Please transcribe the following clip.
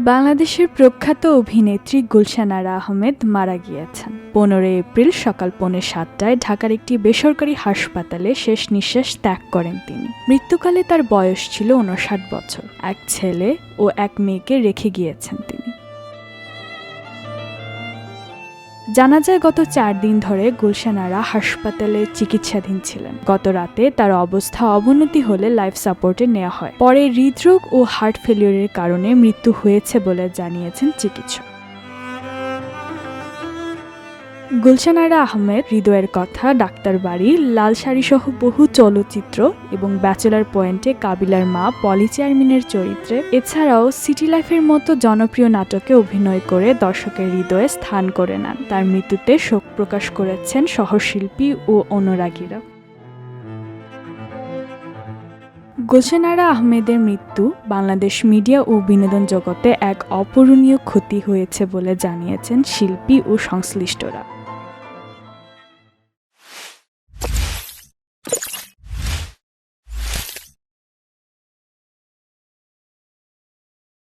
বাংলাদেশের প্রখ্যাত অভিনেত্রী গুলশানারা আহমেদ মারা গিয়েছেন। পনেরোই এপ্রিল সকাল পৌনে সাতটায় ঢাকার একটি বেসরকারি হাসপাতালে শেষ নিঃশ্বাস ত্যাগ করেন তিনি। মৃত্যুকালে তার বয়স ছিল উনষাট বছর। এক ছেলে ও এক মেয়েকে রেখে গিয়েছেন তিনি। জানা যায়, গত চার দিন ধরে গুলশানারা হাসপাতালে চিকিৎসাধীন ছিলেন। গত রাতে তার অবস্থা অবনতি হলে লাইফ সাপোর্টে নেওয়া হয়। পরে হৃদরোগ ও হার্ট ফেলিওরের কারণে মৃত্যু হয়েছে বলে জানিয়েছেন চিকিৎসক। গুলশানারা আহমেদ, হৃদয়ের কথা, ডাক্তার বাড়ি, লাল শাড়ি সহ বহু চলচ্চিত্র এবং ব্যাচেলার পয়েন্টে কাবিলার মা, পলি চেয়ারম্যানের চরিত্রে। এছাড়াও সিটি লাইফের মতো জনপ্রিয় নাটকে অভিনয় করে দর্শকের হৃদয়ে স্থান করে নেন। তার মৃত্যুতে শোক প্রকাশ করেছেন সহশিল্পী ও অনুরাগীরা। গুলশানারা আহমেদের মৃত্যু বাংলাদেশ মিডিয়া ও বিনোদন জগতে এক অপূরণীয় ক্ষতি হয়েছে বলে জানিয়েছেন শিল্পী ও সংশ্লিষ্টরা।